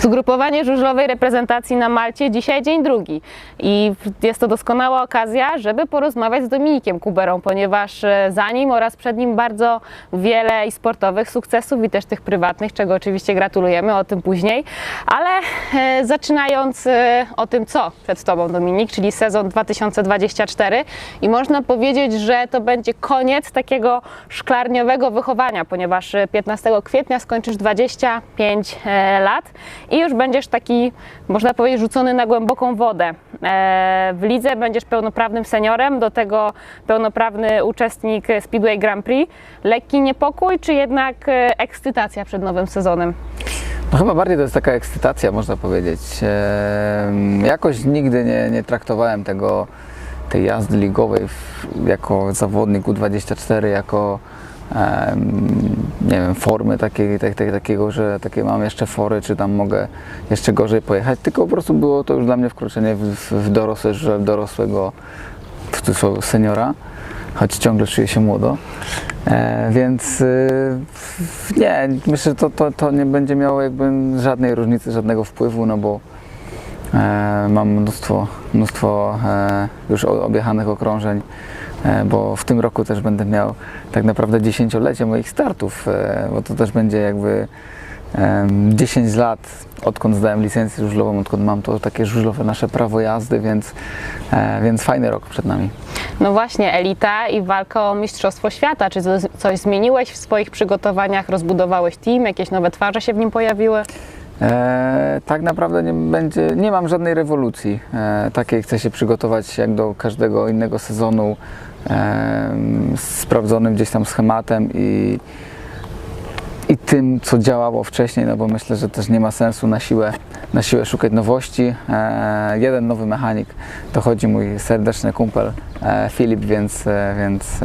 Zgrupowanie żużlowej reprezentacji na Malcie dzisiaj dzień drugi. I jest to doskonała okazja, żeby porozmawiać z Dominikiem Kuberą, ponieważ e, za nim oraz przed nim bardzo wiele i sportowych sukcesów i też tych prywatnych, czego oczywiście gratulujemy, o tym później. Ale e, zaczynając e, o tym, co przed Tobą Dominik, czyli sezon 2024 i można powiedzieć, że to będzie koniec takiego szklarniowego wychowania, ponieważ e, 15 kwietnia skończysz 25 e, lat i już będziesz taki, można powiedzieć, rzucony na głęboką wodę. E, W lidze będziesz pełnoprawnym seniorem, do tego pełnoprawny uczestnik Speedway Grand Prix. Lekki niepokój, czy jednak e, ekscytacja przed nowym sezonem? No chyba bardziej to jest taka ekscytacja, można powiedzieć. Jakoś nigdy nie, nie traktowałem tego, tej jazdy ligowej w, jako zawodnik U24, jako nie wiem, formy tak, tak, takiego, że takie mam jeszcze fory, czy tam mogę jeszcze gorzej pojechać, tylko po prostu było to już dla mnie wkroczenie w, w, dorosłe, że dorosłego w seniora, choć ciągle czuję się młodo. E, więc w- nie, myślę, że to, to, to nie będzie miało jakby żadnej różnicy, żadnego wpływu, no bo e, mam mnóstwo, mnóstwo e, już objechanych okrążeń, e, bo w tym roku też będę miał tak naprawdę dziesięciolecie moich startów, e, bo to też będzie jakby em, 10 lat, odkąd zdałem licencję żużlową, odkąd mam to takie żużlowe nasze prawo jazdy, więc, e, więc fajny rok przed nami. No właśnie, elita i walka o Mistrzostwo Świata. Czy coś- zmieniłeś w swoich przygotowaniach? Rozbudowałeś team? Jakieś nowe twarze się w nim pojawiły? E, tak naprawdę nie, będzie, nie mam żadnej rewolucji. E, takiej chcę się przygotować jak do każdego innego sezonu e, sprawdzonym gdzieś tam schematem i, i tym, co działało wcześniej, no bo myślę, że też nie ma sensu na siłę, na siłę szukać nowości. E, jeden nowy mechanik dochodzi mój serdeczny kumpel e, Filip, więc, e, więc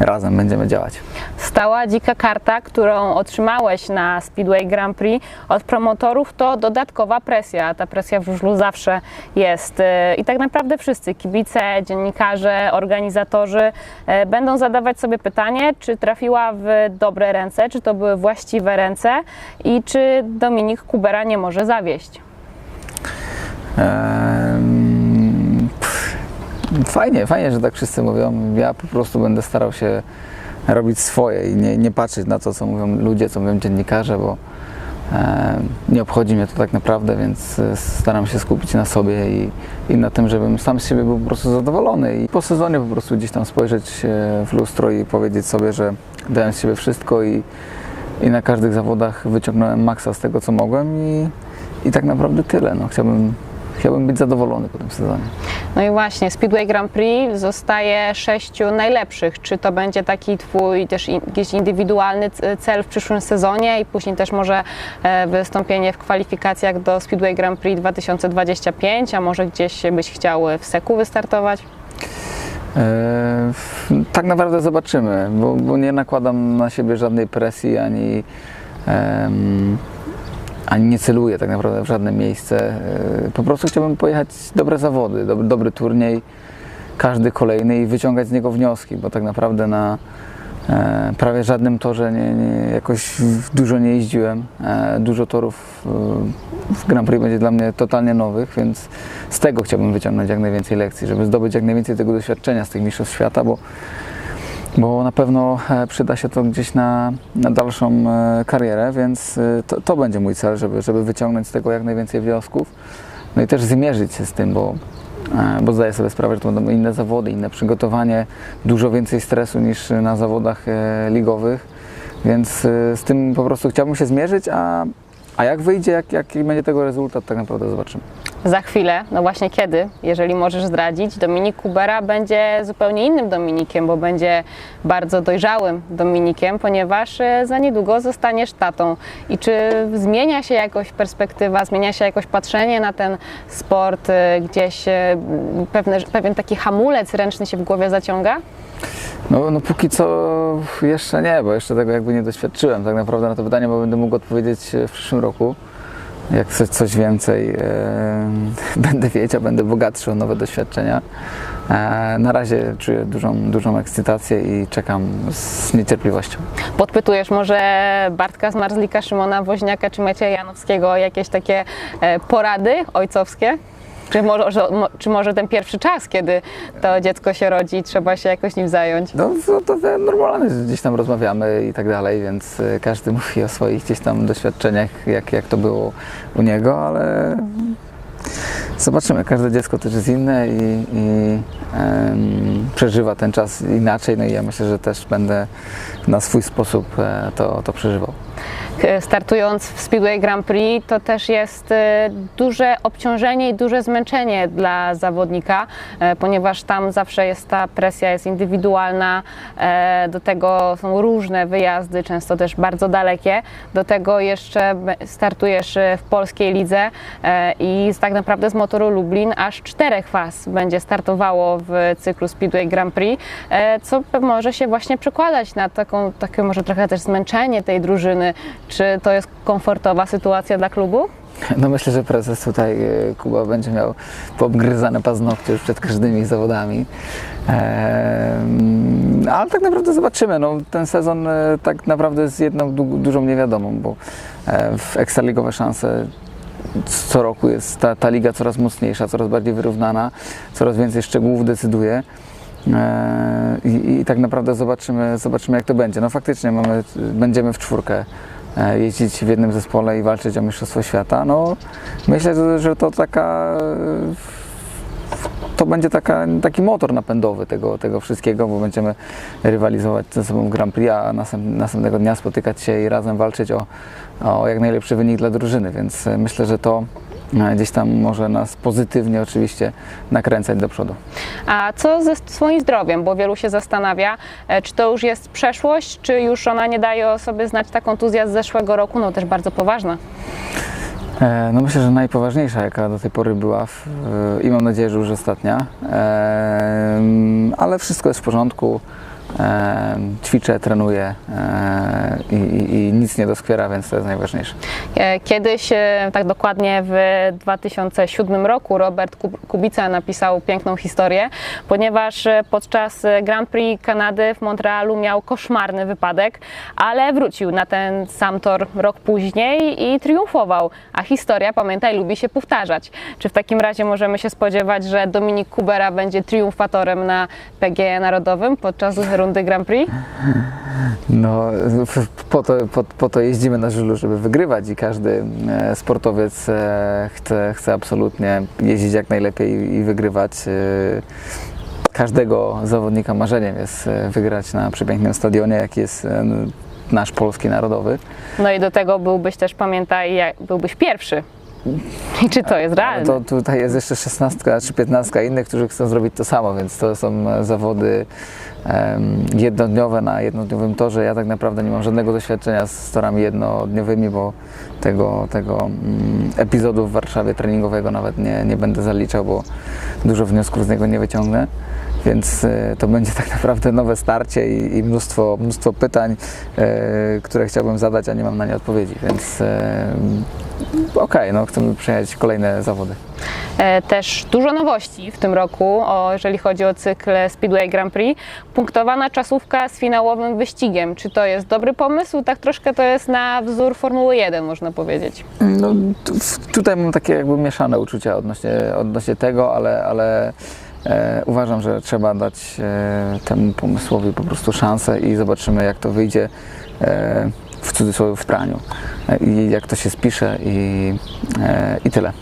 razem będziemy działać. Stała dzika karta, którą otrzymałeś na Speedway Grand Prix od promotorów, to dodatkowa presja. Ta presja w żużlu zawsze jest. Yy, I tak naprawdę wszyscy, kibice, dziennikarze, organizatorzy, e, będą zadawać sobie pytanie, czy trafiła w dobre ręce, czy to były właściwe ręce i czy Dominik Kubera nie może zawieść. Pff, Fajnie, fajnie, że tak wszyscy mówią. Ja po prostu będę starał się robić swoje i nie, nie patrzeć na to, co mówią ludzie, co mówią dziennikarze, bo em, nie obchodzi mnie to tak naprawdę, więc e, staram się skupić na sobie i, i na tym, żebym sam z siebie był po prostu zadowolony i po sezonie po prostu gdzieś tam spojrzeć e, w lustro i powiedzieć sobie, że dałem z siebie wszystko i, i na każdych zawodach wyciągnąłem maksa z tego, co mogłem i, i tak naprawdę tyle. No, chciałbym, chciałbym być zadowolony po tym sezonie. No i właśnie, Speedway Grand Prix zostaje sześciu najlepszych. Czy to będzie taki Twój też in- jakiś indywidualny cel w przyszłym sezonie i później też może e, wystąpienie w kwalifikacjach do Speedway Grand Prix 2025, a może gdzieś byś chciał w Seku wystartować? E, f- Tak naprawdę zobaczymy, bo, bo nie nakładam na siebie żadnej presji ani, em, ani nie celuję tak naprawdę w żadne miejsce. E, Po prostu chciałbym pojechać dobre zawody, dobry, dobry turniej, każdy kolejny i wyciągać z niego wnioski, bo tak naprawdę na e, prawie żadnym torze nie, nie, jakoś dużo nie jeździłem. E, dużo torów w Grand Prix będzie dla mnie totalnie nowych, więc z tego chciałbym wyciągnąć jak najwięcej lekcji, żeby zdobyć jak najwięcej tego doświadczenia z tych mistrzostw świata, bo, bo na pewno e, przyda się to gdzieś na, na dalszą e, karierę, więc e, to, to będzie mój cel, żeby, żeby wyciągnąć z tego jak najwięcej wniosków. No i też zmierzyć się z tym, bo, bo zdaję sobie sprawę, że to będą inne zawody, inne przygotowanie, dużo więcej stresu niż na zawodach ligowych, więc z tym po prostu chciałbym się zmierzyć, a, a jak wyjdzie, jak, jaki będzie tego rezultat, tak naprawdę zobaczymy. Za chwilę, no właśnie kiedy, jeżeli możesz zdradzić, Dominik Kubera będzie zupełnie innym Dominikiem, bo będzie bardzo dojrzałym Dominikiem, ponieważ e, za niedługo zostaniesz tatą. I czy zmienia się jakoś perspektywa, zmienia się jakoś patrzenie na ten sport, e, gdzieś e, pewne, pewien taki hamulec ręczny się w głowie zaciąga? No, no póki co jeszcze nie, bo jeszcze tego jakby nie doświadczyłem tak naprawdę na to pytanie, bo będę mógł odpowiedzieć e, w przyszłym roku. Jak coś, coś więcej e, będę wiedział, będę bogatszy o nowe doświadczenia. E, na razie czuję dużą, dużą ekscytację i czekam z niecierpliwością. Podpytujesz może Bartka Zmarzlika, Szymona Woźniaka czy Macieja Janowskiego o jakieś takie porady ojcowskie? Czy może, że- mo- czy może ten pierwszy czas, kiedy to dziecko się rodzi trzeba się jakoś nim zająć? No to, to wie- normalne, że gdzieś tam rozmawiamy i tak dalej, więc e, każdy mówi o swoich gdzieś tam doświadczeniach, jak, jak to było u niego, ale zobaczymy. Każde dziecko też jest inne i, i przeżywa ten czas inaczej, no i ja myślę, że też będę na swój sposób e, to, to przeżywał. E, Startując w Speedway Grand Prix, to też jest e, duże obciążenie i duże zmęczenie dla zawodnika, ponieważ tam zawsze jest ta presja, jest indywidualna, do tego są różne wyjazdy, często też bardzo dalekie, do tego jeszcze startujesz w polskiej lidze i tak naprawdę z motoru Lublin aż czterech faz będzie startowało w cyklu Speedway Grand Prix, e, co może się właśnie przekładać na taką, takie może trochę też zmęczenie tej drużyny. Czy to jest komfortowa sytuacja dla klubu? No myślę, że prezes tutaj e, Kuba będzie miał poobgryzane paznokcie już przed każdymi zawodami. Ale tak naprawdę zobaczymy. No, ten sezon e, tak naprawdę jest jedną du- dużą niewiadomą, bo w ekstraligowe szanse co roku jest ta, ta liga coraz mocniejsza, coraz bardziej wyrównana, coraz więcej szczegółów decyduje. E, I, I tak naprawdę zobaczymy, zobaczymy jak to będzie. No faktycznie mamy, będziemy w czwórkę e, jeździć w jednym zespole i walczyć o Mistrzostwo Świata. No, myślę, że, że to taka to będzie taka, taki motor napędowy tego, tego wszystkiego, bo będziemy rywalizować ze sobą w Grand Prix, a następ, następnego dnia spotykać się i razem walczyć o, o jak najlepszy wynik dla drużyny, więc e, myślę, że to e, gdzieś tam może nas pozytywnie oczywiście nakręcać do przodu. A co ze swoim zdrowiem? Bo wielu się zastanawia, e, czy to już jest przeszłość, czy już ona nie daje o sobie znać ta kontuzja z zeszłego roku, no też bardzo poważna. E, No myślę, że najpoważniejsza, jaka do tej pory była w, e, i mam nadzieję, że już ostatnia, E, ale wszystko jest w porządku. Ćwiczę, trenuję e, i, i, nic nie doskwiera, więc to jest najważniejsze. E, Kiedyś, e, tak dokładnie w 2007 roku, Robert Kub- Kubica napisał piękną historię, ponieważ podczas Grand Prix Kanady w Montrealu miał koszmarny wypadek, ale wrócił na ten sam tor rok później i triumfował. A historia, pamiętaj, lubi się powtarzać. Czy w takim razie możemy się spodziewać, że Dominik Kubera będzie triumfatorem na PGE Narodowym podczas rundy Grand Prix? No, po to, po, po to jeździmy na żużlu, żeby wygrywać i każdy e, sportowiec e, chce, chce absolutnie jeździć jak najlepiej i, wygrywać. E, każdego zawodnika marzeniem jest wygrać na przepięknym stadionie, jaki jest nasz polski narodowy. No i do tego byłbyś też, pamiętaj, jak- byłbyś pierwszy. I czy to jest realne? to tutaj jest jeszcze 16 czy 15 innych, którzy chcą zrobić to samo, więc to są e, zawody em, jednodniowe na jednodniowym torze. Ja tak naprawdę nie mam żadnego doświadczenia z torami jednodniowymi, bo tego, tego mm, epizodu w Warszawie treningowego nawet nie, nie będę zaliczał, bo dużo wniosków z niego nie wyciągnę. Więc e, to będzie tak naprawdę nowe starcie i, i mnóstwo, mnóstwo pytań, e, które chciałbym zadać, a nie mam na nie odpowiedzi. Więc okej, no chcemy przejechać kolejne zawody. E, Też dużo nowości w tym roku, o, jeżeli chodzi o cykl Speedway Grand Prix. Punktowana czasówka z finałowym wyścigiem. Czy to jest dobry pomysł? Tak troszkę to jest na wzór Formuły 1, można powiedzieć. No, tutaj mam takie jakby mieszane uczucia odnośnie, odnośnie tego, ale, ale e, uważam, że trzeba dać e, temu pomysłowi po prostu szansę i zobaczymy jak to wyjdzie e, w cudzysłowie w praniu i jak to się spisze i, e, i tyle.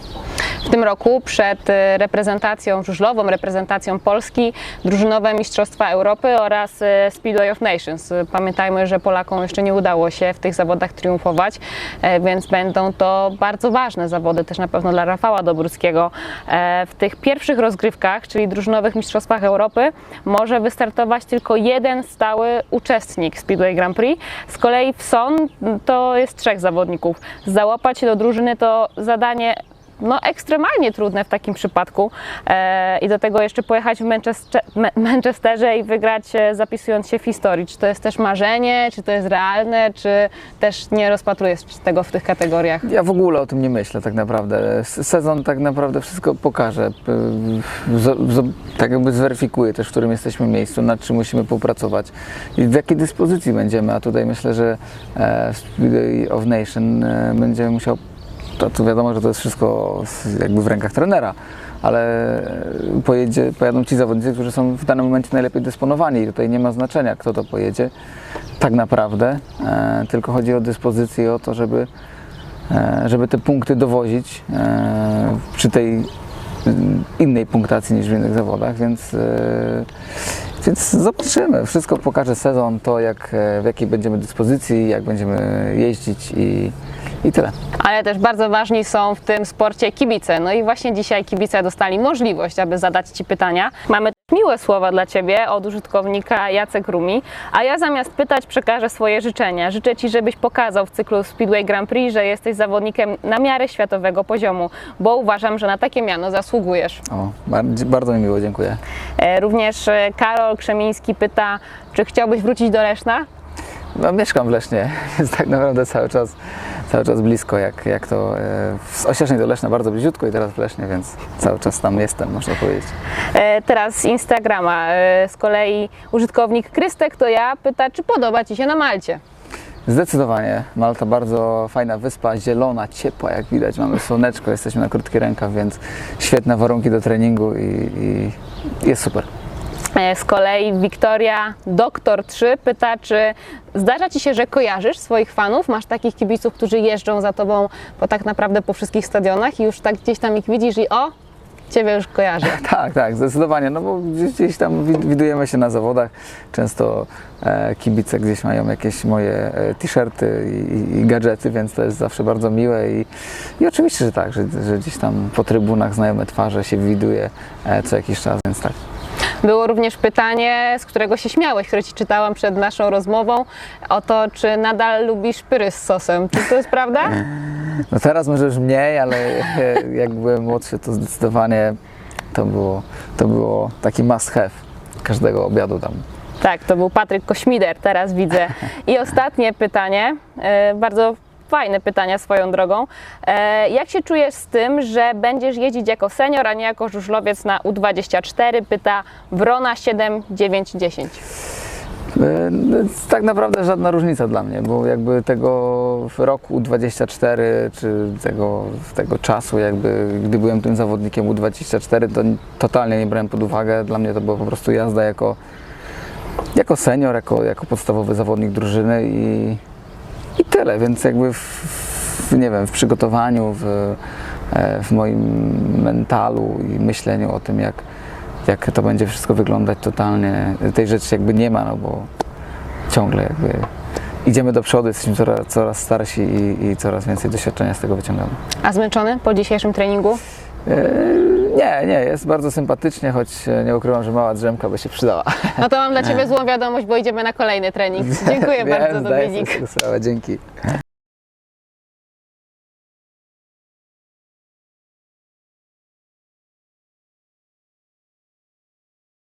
W tym roku przed e, reprezentacją żużlową, reprezentacją Polski, drużynowe Mistrzostwa Europy oraz e, Speedway of Nations. Pamiętajmy, że Polakom jeszcze nie udało się w tych zawodach triumfować, e, więc będą to bardzo ważne zawody też na pewno dla Rafała Dobruckiego. E, W tych pierwszych rozgrywkach, czyli drużynowych Mistrzostwach Europy, może wystartować tylko jeden stały uczestnik Speedway Grand Prix. Z kolei w SON to jest trzech zawodników. Załapać się do drużyny to zadanie no, ekstremalnie trudne w takim przypadku. E, I do tego jeszcze pojechać w Manchester, Ma- Manchesterze i wygrać e, zapisując się w historii. Czy to jest też marzenie, czy to jest realne, czy też nie rozpatrujesz tego w tych kategoriach? Ja w ogóle o tym nie myślę tak naprawdę. Sezon tak naprawdę wszystko pokaże. Tak jakby zweryfikuje też, w którym jesteśmy miejscu, nad czym musimy popracować i w jakiej dyspozycji będziemy. A tutaj myślę, że e, Speedway of Nation e, będzie musiał, to, wiadomo, że to jest wszystko jakby w rękach trenera, ale pojedzie, pojadą ci zawodnicy, którzy są w danym momencie najlepiej dysponowani. I tutaj nie ma znaczenia, kto to pojedzie tak naprawdę, e, tylko chodzi o dyspozycję i o to, żeby e, żeby te punkty dowozić e, przy tej mm, innej punktacji niż w innych zawodach, więc, e, więc zobaczymy. Wszystko pokaże sezon, to jak, e, w jakiej będziemy dyspozycji, jak będziemy jeździć i, i tyle. Ale też bardzo ważni są w tym sporcie kibice. No i właśnie dzisiaj kibice dostali możliwość, aby zadać Ci pytania. Mamy miłe słowa dla Ciebie od użytkownika Jacek Rumi, a ja zamiast pytać przekażę swoje życzenia. Życzę Ci, żebyś pokazał w cyklu Speedway Grand Prix, że jesteś zawodnikiem na miarę światowego poziomu, bo uważam, że na takie miano zasługujesz. O, bardzo, bardzo mi miło, dziękuję. E, Również e, Karol Krzemiński pyta, czy chciałbyś wrócić do Leszna? No, mieszkam w Lesznie, więc tak naprawdę cały czas, cały czas blisko, jak, jak to e, z Osiecznej do Leszna bardzo bliziutko i teraz w Lesznie, więc cały czas tam jestem, można powiedzieć. E, Teraz z Instagrama. E, Z kolei użytkownik Krystek to ja pyta, czy podoba Ci się na Malcie. Zdecydowanie. Malta bardzo fajna wyspa, zielona, ciepła, jak widać. Mamy słoneczko, jesteśmy na krótki rękaw, więc świetne warunki do treningu i, i jest super. E, Z kolei Wiktoria Doktor 3 pyta, czy zdarza Ci się, że kojarzysz swoich fanów? Masz takich kibiców, którzy jeżdżą za Tobą po tak naprawdę po wszystkich stadionach i już tak gdzieś tam ich widzisz i o, Ciebie już kojarzę. Tak, tak, zdecydowanie, no bo gdzieś, tam wid- widujemy się na zawodach. Często e, kibice gdzieś mają jakieś moje e, t-shirty i, i, gadżety, więc to jest zawsze bardzo miłe i, i oczywiście, że tak, że, że gdzieś tam po trybunach znajome twarze się widuje co jakiś czas, więc tak. Było również pytanie, z którego się śmiałeś, które Ci czytałam przed naszą rozmową, o to, czy nadal lubisz pyry z sosem. Czy to jest prawda? No teraz może już mniej, ale jak byłem młodszy, to zdecydowanie to było, to było taki must have każdego obiadu tam. Tak, to był Patryk Kośmider, teraz widzę. I ostatnie pytanie, e, bardzo fajne pytania swoją drogą. E, Jak się czujesz z tym, że będziesz jeździć jako senior, a nie jako żużlowiec na U24? Pyta Wrona 7910. E, no, Tak naprawdę żadna różnica dla mnie, bo jakby tego roku U24 czy tego, tego czasu, jakby gdy byłem tym zawodnikiem U24, to totalnie nie brałem pod uwagę. Dla mnie to była po prostu jazda jako, jako senior, jako, jako podstawowy zawodnik drużyny i tyle, więc jakby w, w, nie wiem, w przygotowaniu, w, e, w moim mentalu i myśleniu o tym, jak, jak to będzie wszystko wyglądać totalnie, tej rzeczy jakby nie ma, no bo ciągle jakby idziemy do przodu, jesteśmy coraz, coraz starsi i, i coraz więcej doświadczenia z tego wyciągamy. A zmęczony po dzisiejszym treningu? E, nie, nie, jest bardzo sympatycznie, choć e, nie ukrywam, że mała drzemka by się przydała. No to mam dla Ciebie złą wiadomość, bo idziemy na kolejny trening. Dziękuję Wiem, bardzo, Dominik. sobie Dzięki.